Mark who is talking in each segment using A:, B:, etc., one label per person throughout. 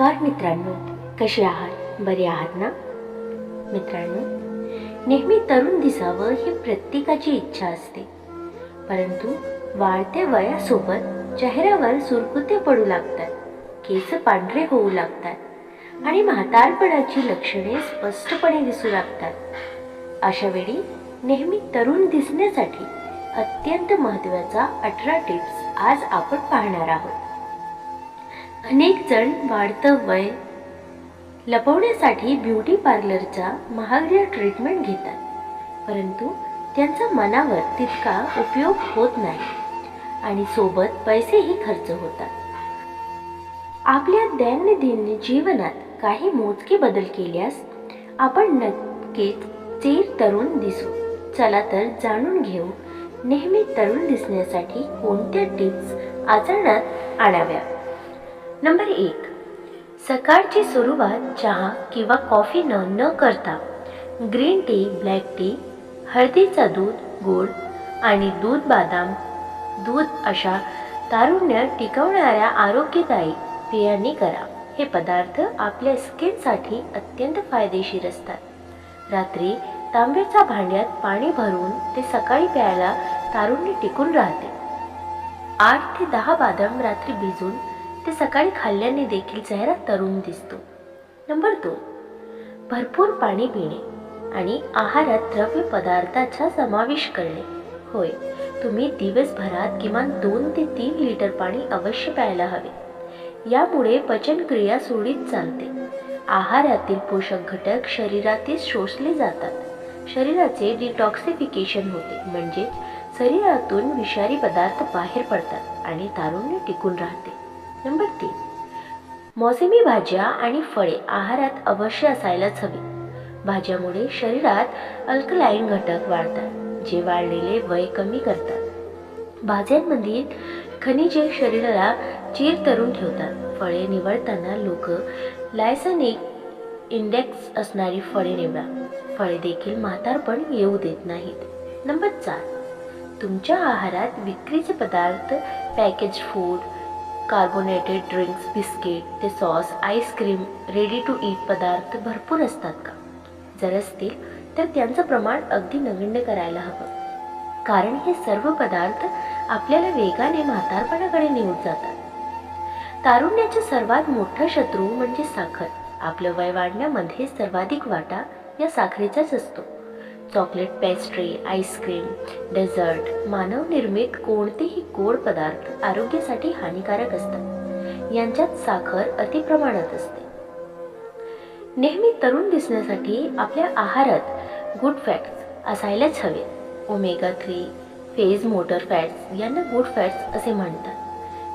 A: नमस्कार मित्रांनो कसे आहात? बरे आहात ना? मित्रांनो नेहमी तरुण दिसावं ही प्रत्येकाची इच्छा असते. परंतु वाढत्या वयासोबत चेहऱ्यावर सुरकुते पडू लागतात केस पांढरे होऊ लागतात आणि म्हातारपणाची लक्षणे स्पष्टपणे दिसू लागतात. अशा वेळी नेहमी तरुण दिसण्यासाठी अत्यंत महत्त्वाचा अठरा टिप्स आज आपण पाहणार आहोत. अनेक जण वाढतं वय लपवण्यासाठी ब्युटी पार्लरचा महागड्या ट्रीटमेंट घेतात. परंतु त्यांचा मनावर तितका उपयोग होत नाही आणि सोबत पैसेही खर्च होतात. आपल्या दैनंदिन जीवनात काही मोजके बदल केल्यास आपण नक्कीच चेर तरुण दिसू. चला तर जाणून घेऊ नेहमी तरुण दिसण्यासाठी कोणत्या टिप्स आचरणात आणाव्या नंबर एक. सकाळची सुरुवात चहा किंवा कॉफीनं न करता ग्रीन टी ब्लॅक टी हळदीचा दूध गोड आणि दूध बादाम दूध अशा तारुण्य टिकवणाऱ्या आरोग्यदायी पेयांनी करा. हे पदार्थ आपल्या स्किनसाठी अत्यंत फायदेशीर असतात. रात्री तांब्याच्या भांड्यात पाणी भरून ते सकाळी प्यायला तारुण्य टिकून राहते. आठ ते दहा बादाम रात्री भिजून ते सकाळी खाल्ल्याने देखील चेहरा तरुण दिसतो. नंबर दोन. भरपूर पाणी पिणे आणि आहारात द्रव्य पदार्थाचा समावेश करणे. होय तुम्ही दिवसभरात किमान दोन ते तीन लिटर पाणी अवश्य प्यायला हवे. यामुळे पचनक्रिया सुरळीत चालते. आहारातील पोषक घटक शरीरातील शोषले जातात. शरीराचे डिटॉक्सिफिकेशन होते म्हणजेच शरीरातून विषारी पदार्थ बाहेर पडतात आणि तारुण्य टिकून राहते. नंबर तीन. मोसमी भाज्या आणि फळे आहारात अवश्य असायलाच हवी. भाज्यामुळे शरीरात अल्कलाईन घटक वाढतात जे वाढलेले वय कमी करतात. भाज्यांमधील खनिजे शरीराला चीर तरून ठेवतात. फळे निवडताना लोक लायसनिक इंडेक्स असणारी फळे निवडा. फळे देखील म्हातारपण येऊ देत नाहीत. नंबर चार. तुमच्या आहारात विक्रीचे पदार्थ package food carbonated drinks biscuit ते sauce ice cream ready to eat पदार्थ भरपूर असतात का? जर असतील तर त्यांचं प्रमाण अगदी नगण्य करायला हवं. कारण हे सर्व पदार्थ आपल्याला वेगाने म्हातारपणाकडे नेऊन जातात. तारुण्याचा सर्वात मोठा शत्रू म्हणजे साखर. आपलं वय वाढण्यामध्ये सर्वाधिक वाटा या साखरेचाच असतो. चॉकलेट पेस्ट्री आईस्क्रीम डेझर्ट मानवनिर्मित कोणतेही गोड पदार्थ आरोग्यासाठी हानिकारक असतात. यांच्यात साखर अतिप्रमाणात असते. नेहमी तरुण दिसण्यासाठी आपल्या आहारात गुड फॅट्स असायलाच हवे. ओमेगा थ्री फेज मोटर फॅट्स यांना गुड फॅट्स असे म्हणतात.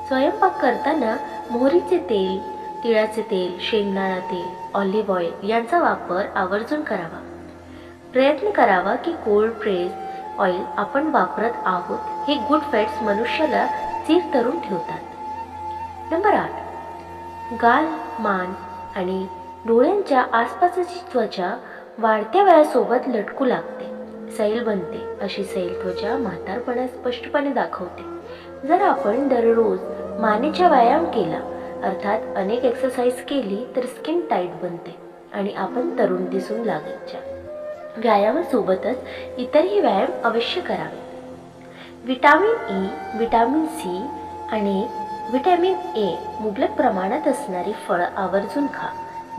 A: स्वयंपाक करताना मोहरीचे तेल तिळाचे तेल शेंगदाणा तेल ऑलिव्ह ऑइल यांचा वापर आवर्जून करावा. प्रयत्न करावा की कोल्ड प्रेस ऑइल आपण वापरत आहोत हे गुड फॅट्स मनुष्याला चीर तरून ठेवतात. नंबर आठ. गाल मान आणि डोळ्यांच्या आसपासची त्वचा वाढत्या वयासोबत लटकू लागते. सैल बनते अशी सैल त्वचा म्हातारपणा स्पष्टपणे दाखवते. जर आपण दररोज मानेचा व्यायाम केला अर्थात अनेक एक्सरसाइज केली तर स्किन टाईट बनते आणि आपण तरुण दिसून लागायच्या. व्यायामासोबतच इतरही व्यायाम अवश्य करावे विटॅमिन ई विटामिन सी आणि विटॅमिन ए मुबलक प्रमाणात असणारी फळं आवर्जून खा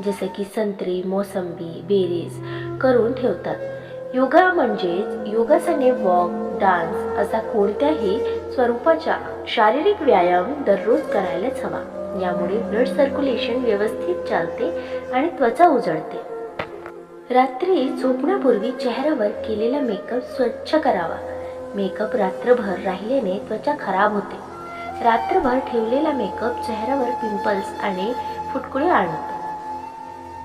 A: जसे की संत्री मोसंबी बेरीज करून ठेवतात. योगा म्हणजेच योगासने वॉक डान्स असा कोणत्याही स्वरूपाचा शारीरिक व्यायाम दररोज करायलाच हवा. यामुळे ब्लड सर्क्युलेशन व्यवस्थित चालते आणि त्वचा उजळते. रात्री झोपण्यापूर्वी चेहऱ्यावर केलेला मेकअप स्वच्छ करावा. मेकअप रात्रभर राहिल्याने त्वचा खराब होते. रात्रभर ठेवलेला मेकअप चेहऱ्यावर पिंपल्स आणि फुटकुळे आणतो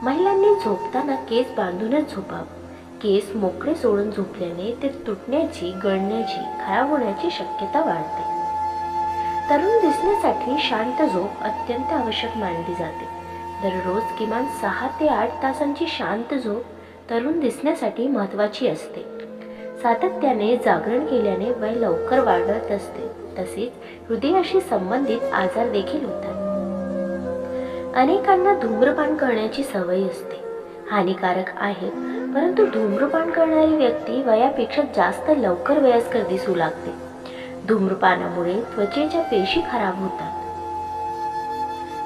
A: महिलांनी झोपताना केस बांधूनच झोपावं. केस मोकळे सोडून झोपल्याने ते तुटण्याची गळण्याची खराब होण्याची शक्यता वाढते. तरुण दिसण्यासाठी शांत झोप अत्यंत आवश्यक मानली जाते. दररोज किमान सहा ते आठ तासांची शांत झोप तरुण दिसण्यासाठी महत्त्वाची असते. सातत्याने जागरण केल्याने वय लवकर वाढत असते. तसेच हृदयाशी संबंधित आजार देखील होतात. अनेकांना धूम्रपान करण्याची सवय असते. हानिकारक आहे परंतु धूम्रपान करणारी व्यक्ती वयापेक्षा जास्त लवकर वयस्कर दिसू लागते. धूम्रपानामुळे त्वचेच्या पेशी खराब होतात.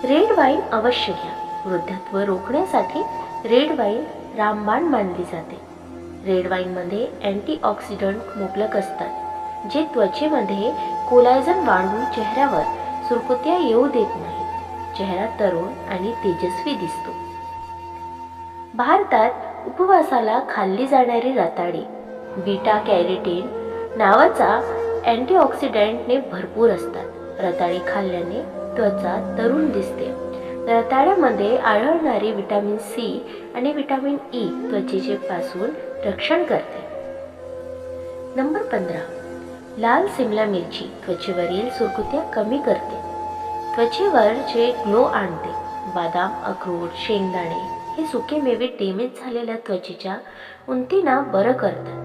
A: रेड वाईन अवश्य घ्या. वृद्धत्व रोखण्यासाठी रेड वाईन रामबाण मानली जाते. रेड वाईनमध्ये अँटीऑक्सिडंट मुबलक असतात जे त्वचेमध्ये कोलायझन वाढवून चेहऱ्यावर सुरकुत्या येऊ देत नाहीत चेहरा तरुण आणि तेजस्वी दिसतो. भारतात उपवासाला खाल्ली जाणारी रताळी बीटा कॅरेटीन नावाचा अँटीऑक्सिडंटने भरपूर असतात. रताळी खाल्ल्याने त्वचा तरुण दिसते. रताळ्यामध्ये आढळणारी विटॅमिन सी आणि विटॅमिन ई त्वचेचे पासून रक्षण करते. नंबर पंधरा. लाल सिमला मिरची त्वचेवरील सुरकुत्या कमी करते. त्वचेवर जे ग्लो आणते बदाम अक्रोड शेंगदाणे हे सुके मेवे डेमेज झालेल्या त्वचेच्या उंतीना बरं करतात.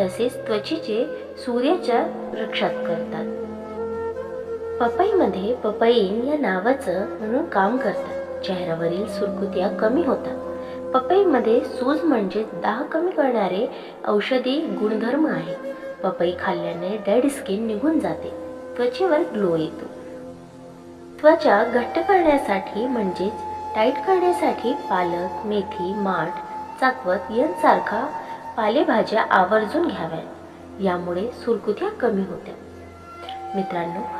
A: तसेच त्वचेचे सूर्याच्या रक्षात करतात. पपईमध्ये पपईन या नावाचं म्हणून काम करतात. चेहऱ्यावरील सुरकुत्या कमी होतात. पपईमध्ये सूज म्हणजे दाह कमी करणारे औषधी गुणधर्म आहे. पपई खाल्ल्याने डेड स्किन निघून जाते. त्वचेवर ग्लो येतो. त्वचा घट्ट करण्यासाठी म्हणजेच टाईट करण्यासाठी पालक मेथी माठ चाकवत यांसारखा पालेभाज्या आवर्जून घ्याव्यात. यामुळे सुरकुत्या कमी होत्या. मित्रांनो